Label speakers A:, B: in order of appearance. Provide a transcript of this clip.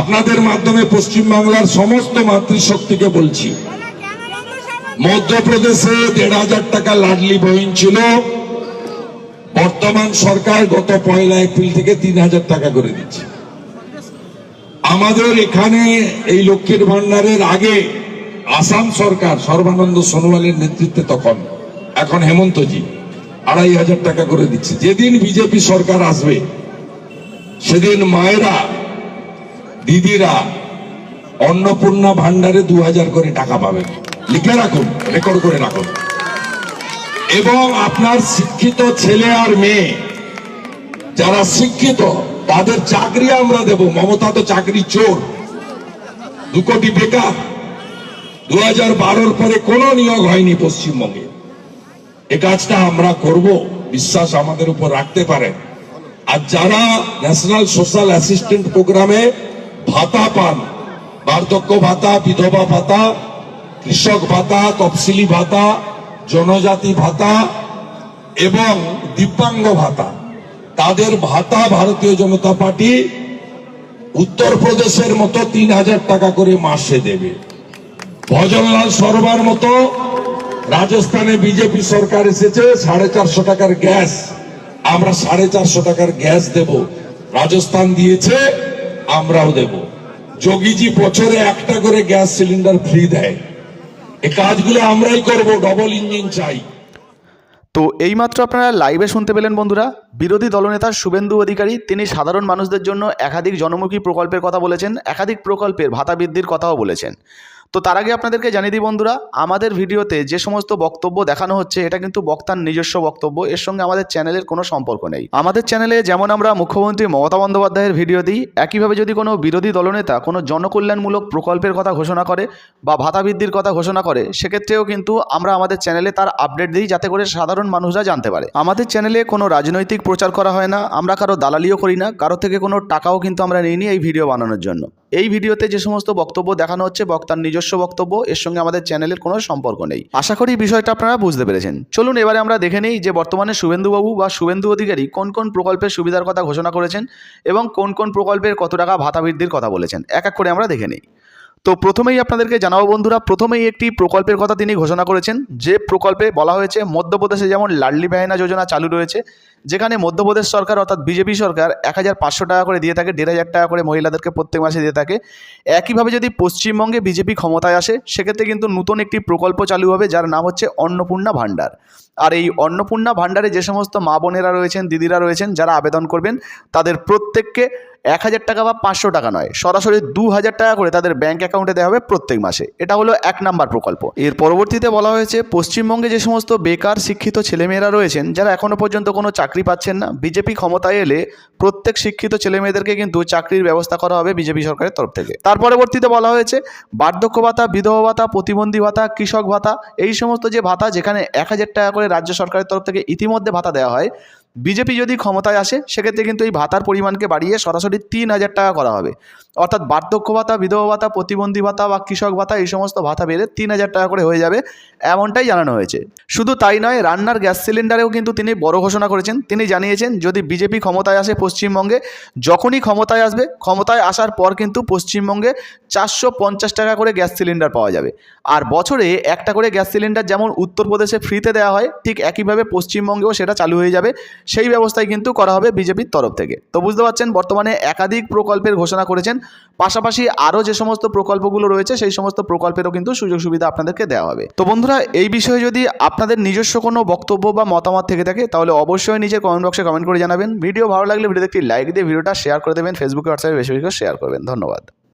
A: আপনাদের মাধ্যমে পশ্চিমবাংলার সমস্ত মাতৃশক্তিকে বলছি। মধ্যপ্রদেশে দেড় হাজার টাকা লাডলি বহিন ছিল। বর্তমান সরকার গত পয়লা এপ্রিল থেকে তিন হাজার টাকা করে দিচ্ছে। আমাদের এখানে এই লক্ষ্মীর ভান্ডারের আগে আসাম সরকার সর্বানন্দ সোনোয়ালের নেতৃত্বে তখন, এখন হেমন্তজি, আড়াই হাজার টাকা করে দিচ্ছে। যেদিন বিজেপি সরকার আসবে, সেদিন মায়েরা দিদিরা অন্নপূর্ণা ভান্ডারে দু হাজার করে টাকা পাবেন লিখে রাখুন রেকর্ড করে রাখুন। এবং আপনার শিক্ষিত ছেলে আর মেয়ে, যারা শিক্ষিত, তাদের চাকরি আমরা দেব। মমতা তো চাকরি চোর। দু কোটি বেকার। দু হাজার বারোর পরে কোনো নিয়োগ হয়নি পশ্চিমবঙ্গে। এ কাজটা আমরা করব, বিশ্বাস আমাদের উপর রাখতে পারেন। আর যারা ন্যাশনাল সোশ্যাল অ্যাসিস্ট্যান্ট প্রোগ্রামে ভাতা পান। বার্ধক্য ভাতা, বিধবা ভাতা, কৃষক ভাতা, তফসিলি ভাতা, জনজাতি ভাতা এবং দিব্যাঙ্গ ভাতা। তাদের ভাতা ভারতীয় জনতা পার্টি উত্তরপ্রদেশের মতো তিন হাজার টাকা করে মাসে দেবে। ভজনলাল সরবার মতো রাজস্থানে বিজেপি সরকার এসেছে, সাড়ে চারশো টাকার গ্যাস। আমরা সাড়ে চারশো টাকার গ্যাস দেব। রাজস্থান দিয়েছে আমরাও দেব। যোগীজি বছরে একটা করে গ্যাস সিলিন্ডার ফ্রি দেয়। এ কাজগুলো আমরাই করব ডবল ইঞ্জিন চাই।
B: তো এইমাত্র আপনারা লাইভে শুনতে পেলেন বন্ধুরা, বিরোধী দলনেতা শুভেন্দু অধিকারী, তিনি সাধারণ মানুষদের জন্য একাধিক জনমুখী প্রকল্পের কথা বলেছেন, একাধিক প্রকল্পের ভাতা বৃদ্ধির কথাও বলেছেন। তো তার আগে আপনাদেরকে জানিয়ে দিই বন্ধুরা, আমাদের ভিডিওতে যে সমস্ত বক্তব্য দেখানো হচ্ছে, এটা কিন্তু বক্তার নিজস্ব বক্তব্য, এর সঙ্গে আমাদের চ্যানেলের কোনো সম্পর্ক নেই। আমাদের চ্যানেলে যেমন আমরা মুখ্যমন্ত্রী মমতা বন্দ্যোপাধ্যায়ের ভিডিও দিই, একইভাবে যদি কোনো বিরোধী দলনেতা কোনো জনকল্যাণমূলক প্রকল্পের কথা ঘোষণা করে বা ভাতা বৃদ্ধির কথা ঘোষণা করে, সেক্ষেত্রেও কিন্তু আমরা আমাদের চ্যানেলে তার আপডেট দিই, যাতে করে সাধারণ মানুষরা জানতে পারে। আমাদের চ্যানেলে কোনো রাজনৈতিক প্রচার করা হয় না, আমরা কারও দালালিও করি না, কারও থেকে কোনো টাকাও কিন্তু আমরা নিইনি এই ভিডিও বানানোর জন্য। এই ভিডিওতে যে সমস্ত বক্তব্য দেখানো হচ্ছে, বক্তার নিজস্ব বক্তব্য, এর সঙ্গে আমাদের চ্যানেলের কোনো সম্পর্ক নেই। আশা করি বিষয়টা আপনারা বুঝতে পেরেছেন। চলুন, এবারে আমরা দেখে নেই যে বর্তমানে শুভেন্দুবাবু বা শুভেন্দু অধিকারী কোন কোন প্রকল্পের সুবিধার কথা ঘোষণা করেছেন এবং কোন কোন প্রকল্পের কত টাকা ভাতা বৃদ্ধির কথা বলেছেন। এক এক করে আমরা দেখে নেই। তো প্রথমেই আপনাদেরকে জানাব বন্ধুরা, প্রথমেই একটি প্রকল্পের কথা তিনি ঘোষণা করেছেন। যে প্রকল্পে বলা হয়েছে, মধ্যপ্রদেশে যেমন লাডলি বেহানা যোজনা চালু রয়েছে, যেখানে মধ্যপ্রদেশ সরকার অর্থাৎ বিজেপি সরকার এক হাজার পাঁচশো টাকা করে দিয়ে থাকে, দেড় হাজার টাকা করে মহিলাদেরকে প্রত্যেক মাসে দিয়ে থাকে। একইভাবে যদি পশ্চিমবঙ্গে বিজেপি ক্ষমতায় আসে, সেক্ষেত্রে কিন্তু নতুন একটি প্রকল্প চালু হবে, যার নাম হচ্ছে অন্নপূর্ণা ভাণ্ডার। আর এই অন্নপূর্ণা ভাণ্ডারে যে সমস্ত মা বোনেরা রয়েছেন, দিদিরা রয়েছেন, যারা আবেদন করবেন, তাদের প্রত্যেককে এক হাজার টাকা বা পাঁচশো টাকা নয়, সরাসরি দু হাজার টাকা করে তাদের ব্যাংক অ্যাকাউন্টে দেওয়া হবে প্রত্যেক মাসে। এটা হলো এক নাম্বার প্রকল্প। এর পরবর্তীতে বলা হয়েছে, পশ্চিমবঙ্গে যে সমস্ত বেকার, শিক্ষিত ছেলেমেয়েরা রয়েছেন, যারা এখনও পর্যন্ত কোনো চাকরি পাচ্ছেন না, বিজেপি ক্ষমতায় এলে প্রত্যেক শিক্ষিত ছেলেমেয়েদেরকে কিন্তু চাকরির ব্যবস্থা করা হবে বিজেপি সরকারের তরফ থেকে। তার পরবর্তীতে বলা হয়েছে, বার্ধক্য ভাতা, বিধবা ভাতা, প্রতিবন্ধী ভাতা, কৃষক ভাতা, এই সমস্ত যে ভাতা যেখানে এক হাজার টাকা করে রাজ্য সরকারের তরফ থেকে ইতিমধ্যে ভাতা দেওয়া হয় বিজেপি যদি ক্ষমতায় আসে, সেক্ষেত্রে কিন্তু এই ভাতার পরিমাণকে বাড়িয়ে সরাসরি তিন হাজার টাকা করা হবে। অর্থাৎ বার্ধক্য ভাতা, বিধবা ভাতা, প্রতিবন্ধী ভাতা বা কৃষক ভাতা এই সমস্ত ভাতা বেড়ে তিন হাজার টাকা করে হয়ে যাবে এমনটাই জানানো হয়েছে। শুধু তাই নয়, রান্নার গ্যাস সিলিন্ডারেও কিন্তু তিনি বড় ঘোষণা করেছেন। তিনি জানিয়েছেন, যদি বিজেপি ক্ষমতায় আসে পশ্চিমবঙ্গে, যখনই ক্ষমতায় আসবে, ক্ষমতায় আসার পর কিন্তু পশ্চিমবঙ্গে চারশো পঞ্চাশ টাকা করে গ্যাস সিলিন্ডার পাওয়া যাবে। আর বছরে একটা করে গ্যাস সিলিন্ডার যেমন উত্তরপ্রদেশে ফ্রিতে দেওয়া হয়, ঠিক একইভাবে পশ্চিমবঙ্গেও সেটা চালু হয়ে যাবে। সেই ব্যবস্থাই কিন্তু করা হবে বিজেপির তরফ থেকে। তো বুঝতে পারছেন, বর্তমানে একাধিক প্রকল্পের ঘোষণা করেছেন। পাশাপাশি আরও যে সমস্ত প্রকল্পগুলো রয়েছে, সেই সমস্ত প্রকল্পেরও কিন্তু সুযোগ সুবিধা আপনাদেরকে দেওয়া হবে। তো বন্ধুরা, এই বিষয়ে যদি আপনাদের নিজস্ব কোনো বক্তব্য বা মতামত থেকে থাকে, তাহলে অবশ্যই নিজের কমেন্ট বক্সে কমেন্ট করে জানাবেন। ভিডিও ভালো লাগলে ভিডিওতে একটি লাইক দিয়ে ভিডিওটা শেয়ার করে দেবেন। ফেসবুকে হোয়াটসঅ্যাপে বেশি বেশি শেয়ার করবেন। ধন্যবাদ।